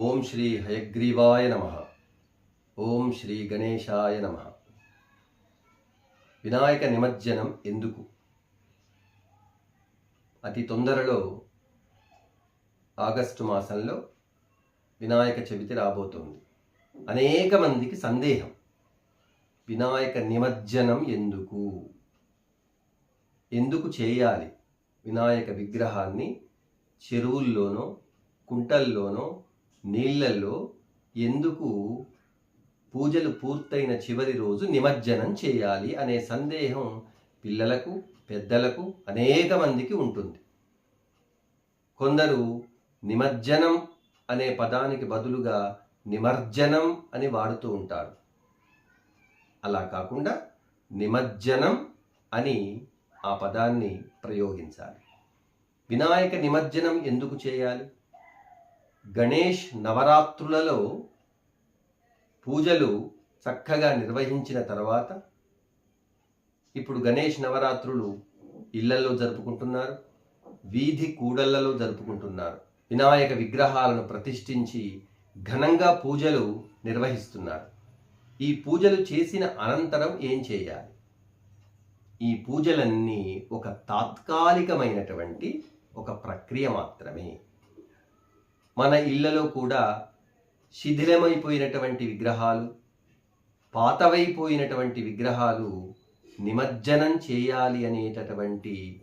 ఓం శ్రీ హయగ్రీవాయ నమ. ఓం శ్రీ గణేశాయ నమ. వినాయక నిమజ్జనం ఎందుకు? అతి తొందరలో ఆగస్టు మాసంలో వినాయక చవితి రాబోతోంది. అనేక మందికి సందేహం. వినాయక నిమజ్జనం ఎందుకు? ఎందుకు చేయాలి? వినాయక విగ్రహాన్ని చెరువుల్లోనో కుంటల్లోనో నీళ్ళల్లో ఎందుకు పూజలు పూర్తయిన చివరి రోజు నిమజ్జనం చేయాలి అనే సందేహం పిల్లలకు పెద్దలకు అనేక మందికి ఉంటుంది. కొందరు నిమజ్జనం అనే పదానికి బదులుగా నిమజ్జనం అని వాడుతూ ఉంటారు. అలా కాకుండా నిమజ్జనం అని ఆ పదాన్ని ప్రయోగించాలి. వినాయక నిమజ్జనం ఎందుకు చేయాలి? గణేష్ నవరాత్రులలో పూజలు చక్కగా నిర్వహించిన తర్వాత ఇప్పుడు గణేష్ నవరాత్రులు ఇళ్ళలో జరుపుకుంటున్నారు వీధి కూడళ్ళలో జరుపుకుంటున్నారు వినాయక విగ్రహాలను ప్రతిష్ఠించి ఘనంగా పూజలు నిర్వహిస్తున్నారు. ఈ పూజలు చేసిన అనంతరం ఏం చేయాలి? ఈ పూజలన్నీ ఒక తాత్కాలికమైనటువంటి ఒక ప్రక్రియ మాత్రమే. మన ఇళ్ళలో కూడా శిథిలమైపోయినటువంటి విగ్రహాలు పాతవైపోయినటువంటి విగ్రహాలు నిమజ్జనం చేయాలి అనేటటువంటి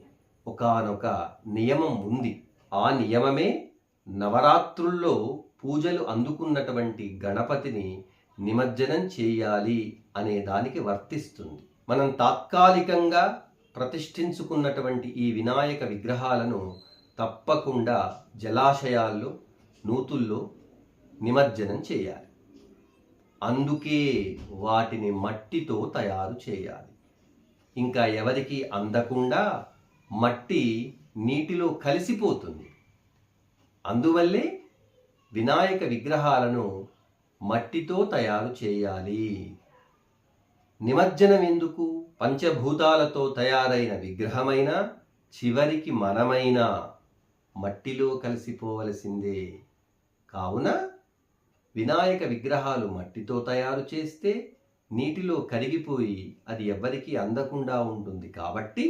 ఒకానొక నియమం ఉంది. ఆ నియమమే నవరాత్రుల్లో పూజలు అందుకున్నటువంటి గణపతిని నిమజ్జనం చేయాలి అనే దానికి వర్తిస్తుంది. మనం తాత్కాలికంగా ప్రతిష్ఠించుకున్నటువంటి ఈ వినాయక విగ్రహాలను తప్పకుండా జలాశయాల్లో నూతుల్లో నిమజ్జనం చేయాలి. అందుకే వాటిని మట్టితో తయారు చేయాలి. ఇంకా ఎవరికి అందకుండా మట్టి నీటిలో కలిసిపోతుంది. అందువల్లే వినాయక విగ్రహాలను మట్టితో తయారు చేయాలి. నిమజ్జనం ఎందుకు? పంచభూతాలతో తయారైన విగ్రహమైనా చివరికి మనమైనా మట్టిలో కలిసిపోవలసిందే. కావున వినాయక విగ్రహాలు మట్టితో తయారు చేస్తే నీటిలో కరిగిపోయి అది ఎవ్వరికీ అందకుండా ఉంటుంది కాబట్టి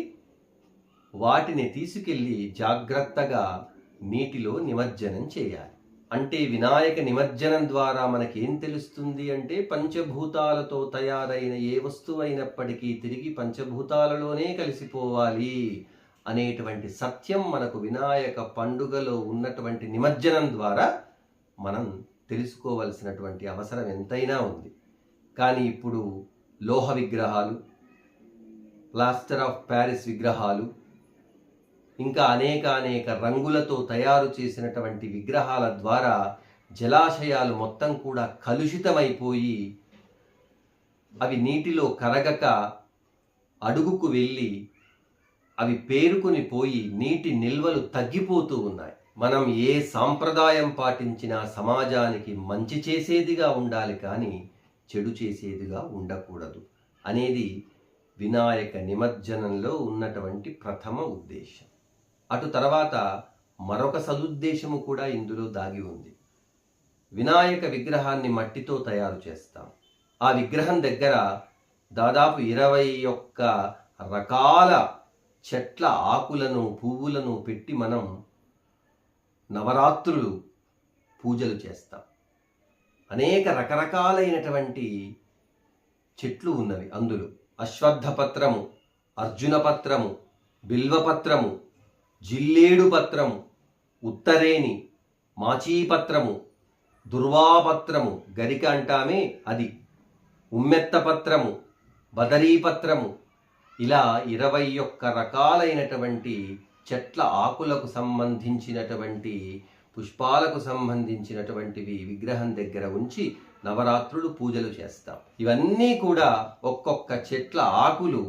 వాటిని తీసుకెళ్ళి జాగ్రత్తగా నీటిలో నిమజ్జనం చేయాలి. అంటే వినాయక నిమజ్జనం ద్వారా మనకేం తెలుస్తుంది అంటే పంచభూతాలతో తయారైన ఏ వస్తువైనప్పటికీ తిరిగి పంచభూతాలలోనే కలిసిపోవాలి అనేటువంటి సత్యం మనకు వినాయక పండుగలో ఉన్నటువంటి నిమజ్జనం ద్వారా మనం తెలుసుకోవలసినటువంటి అవసరం ఎంతైనా ఉంది. కానీ ఇప్పుడు లోహ విగ్రహాలు ప్లాస్టర్ ఆఫ్ ప్యారిస్ విగ్రహాలు ఇంకా అనేక అనేక రంగులతో తయారు చేసినటువంటి విగ్రహాల ద్వారా జలాశయాలు మొత్తం కూడా కలుషితమైపోయి అవి నీటిలో కరగక అడుగుకు వెళ్ళి అవి పేరుకుని పోయి నీటి నిల్వలు తగ్గిపోతూ ఉన్నాయి. మనం ఏ సాంప్రదాయం పాటించినా సమాజానికి మంచి చేసేదిగా ఉండాలి కానీ చెడు చేసేదిగా ఉండకూడదు అనేది వినాయక నిమజ్జనంలో ఉన్నటువంటి ప్రథమ ఉద్దేశం. అటు తర్వాత మరొక సదుద్దేశము కూడా ఇందులో దాగి ఉంది. వినాయక విగ్రహాన్ని మట్టితో తయారు చేస్తాం. ఆ విగ్రహం దగ్గర దాదాపు ఇరవై ఒక్క రకాల చెట్ల ఆకులను పువ్వులను పెట్టి మనం నవరాత్రులు పూజలు చేస్తాం. అనేక రకరకాలైనటువంటి చెట్లు ఉన్నవి అందులో. అశ్వత్థ పత్రము అర్జున పత్రము బిల్వపత్రము జిల్లేడు పత్రము ఉత్తరేని మాచీపత్రము దుర్వాపత్రము గరిక అంటామే అది. ఉమ్మెత్త పత్రము బదరీపత్రము ఇలా ఇరవై ఒక్క రకాలైనటువంటి చెట్ల ఆకులకు సంబంధించినటువంటి పుష్పాలకు సంబంధించినటువంటివి విగ్రహం దగ్గర ఉంచి నవరాత్రులు పూజలు చేస్తాం. ఇవన్నీ కూడా ఒక్కొక్క చెట్ల ఆకులు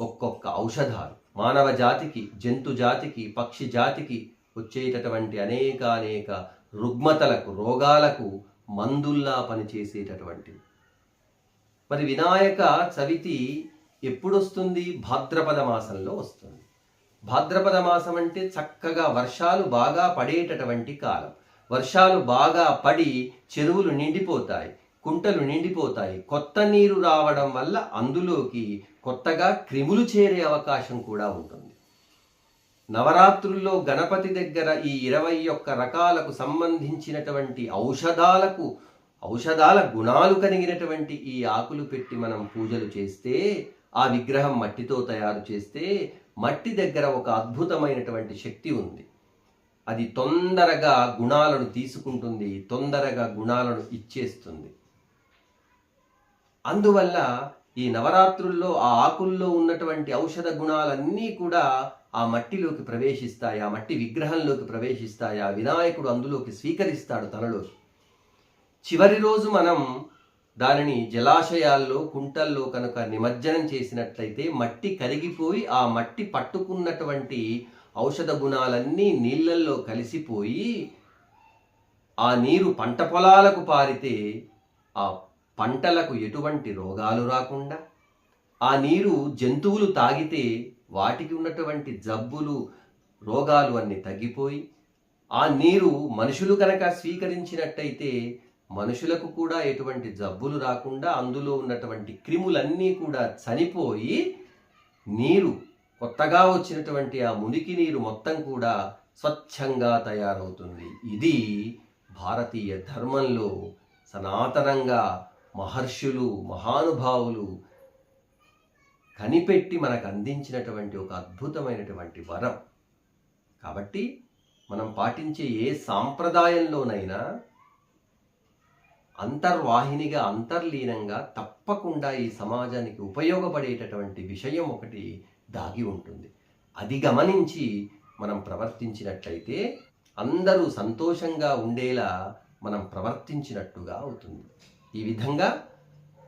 ఒక్కొక్క ఔషధాలు. మానవ జాతికి జంతు జాతికి పక్షి జాతికి వచ్చేటటువంటి అనేక అనేక రుగ్మతలకు రోగాలకు మందుల్లా పనిచేసేటటువంటివి. మరి వినాయక చవితి ఎప్పుడొస్తుంది? భాద్రపద మాసంలో వస్తుంది. భాద్రపద మాసం అంటే చక్కగా వర్షాలు బాగా పడేటటువంటి కాలం. వర్షాలు బాగా పడి చెరువులు నిండిపోతాయి కుంటలు నిండిపోతాయి. కొత్త నీరు రావడం వల్ల అందులోకి కొత్తగా క్రిములు చేరే అవకాశం కూడా ఉంటుంది. నవరాత్రుల్లో గణపతి దగ్గర ఈ ఇరవై ఒక్క రకాలకు సంబంధించినటువంటి ఔషధాలకు ఔషధాల గుణాలు కలిగినటువంటి ఈ ఆకులు పెట్టి మనం పూజలు చేస్తే ఆ విగ్రహం మట్టితో తయారు చేస్తే మట్టి దగ్గర ఒక అద్భుతమైనటువంటి శక్తి ఉంది. అది తొందరగా గుణాలను తీసుకుంటుంది తొందరగా గుణాలను ఇచ్చేస్తుంది. అందువల్ల ఈ నవరాత్రుల్లో ఆ ఆకుల్లో ఉన్నటువంటి ఔషధ గుణాలన్నీ కూడా ఆ మట్టిలోకి ప్రవేశిస్తాయి ఆ మట్టి విగ్రహంలోకి ప్రవేశిస్తాయి ఆ వినాయకుడు అందులోకి స్వీకరిస్తాడు తనలోకి. చివరి రోజు మనం దానిని జలాశయాల్లో కుంటల్లో కనుక నిమజ్జనం చేసినట్లయితే మట్టి కరిగిపోయి ఆ మట్టి పట్టుకున్నటువంటి ఔషధ గుణాలన్నీ నీళ్ళల్లో కలిసిపోయి ఆ నీరు పంట పొలాలకు పారితే ఆ పంటలకు ఎటువంటి రోగాలు రాకుండా ఆ నీరు జంతువులు తాగితే వాటికి ఉన్నటువంటి జబ్బులు రోగాలు అన్ని తగ్గిపోయి ఆ నీరు మనుషులు కనుక స్వీకరించినట్టయితే మనుషులకు కూడా ఎటువంటి జబ్బులు రాకుండా అందులో ఉన్నటువంటి క్రిములన్నీ కూడా చనిపోయి నీరు కొత్తగా వచ్చినటువంటి ఆ మునికి నీరు మొత్తం కూడా స్వచ్ఛంగా తయారవుతుంది. ఇది భారతీయ ధర్మంలో సనాతనంగా మహర్షులు మహానుభావులు కనిపెట్టి మనకు అందించినటువంటి ఒక అద్భుతమైనటువంటి వరం. కాబట్టి మనం పాటించే ఏ సాంప్రదాయంలోనైనా అంతర్వాహినిగా అంతర్లీనంగా తప్పకుండా ఈ సమాజానికి ఉపయోగపడేటటువంటి విషయం ఒకటి దాగి ఉంటుంది. అది గమనించి మనం ప్రవర్తించినట్లయితే అందరూ సంతోషంగా ఉండేలా మనం ప్రవర్తించినట్టుగా అవుతుంది. ఈ విధంగా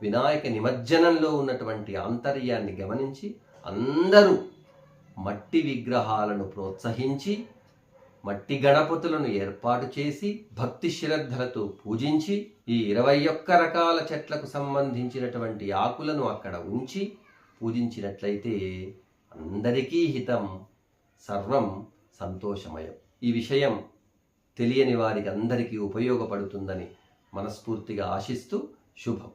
వినాయక నిమజ్జనంలో ఉన్నటువంటి ఆంతర్యాన్ని గమనించి అందరూ మట్టి విగ్రహాలను ప్రోత్సహించి మట్టి గణపతులను ఏర్పాటు చేసి భక్తి శ్రద్ధలతో పూజించి ఈ ఇరవై ఒక్క రకాల చెట్లకు సంబంధించినటువంటి ఆకులను అక్కడ ఉంచి పూజించినట్లయితే అందరికీ హితం సర్వం సంతోషమయం. ఈ విషయం తెలియని వారికి అందరికీ ఉపయోగపడుతుందని మనస్ఫూర్తిగా ఆశిస్తూ శుభం.